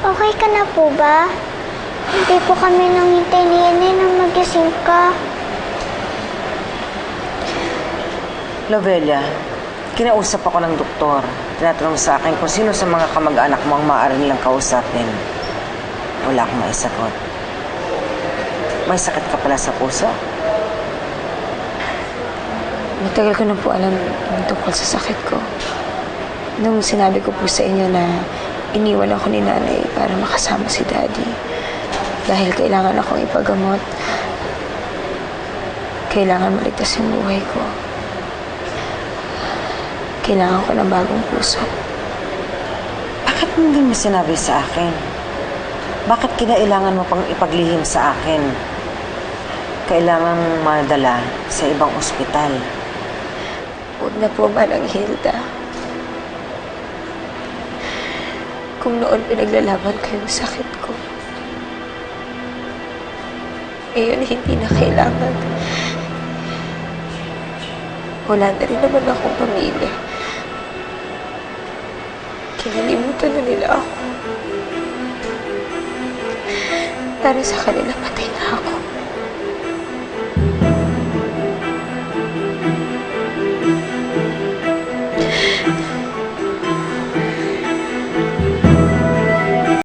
Okay ka na po ba? Hindi po kami nangintay ni Inay na magising ka. Lovelia, kinausap ako ng doktor. Tinatanong sa akin kung sino sa mga kamag-anak mo ang maaari nilang kausapin. Wala akong maisagot. May sakit ka pala sa puso? Matagal ko na po alam yung tungkol sa sakit ko. Nung sinabi ko po sa inyo na iniwan ako ni nanay para makasama si daddy. Dahil kailangan akong ipagamot. Kailangan maligtas yung buhay ko. Kailangan ko ng bagong puso. Bakit hindi mo sinabi sa akin? Bakit kinailangan mo pang ipaglihim sa akin? Kailangan madala sa ibang ospital. Huwag na po manang Hilda. Kung noon pinaglalaban ko yung sakit ko. Ngayon, hindi na kailangan. Wala na rin naman akong pamilya. Kinalimutan na nila ako. Para sa kanila, patay na ako.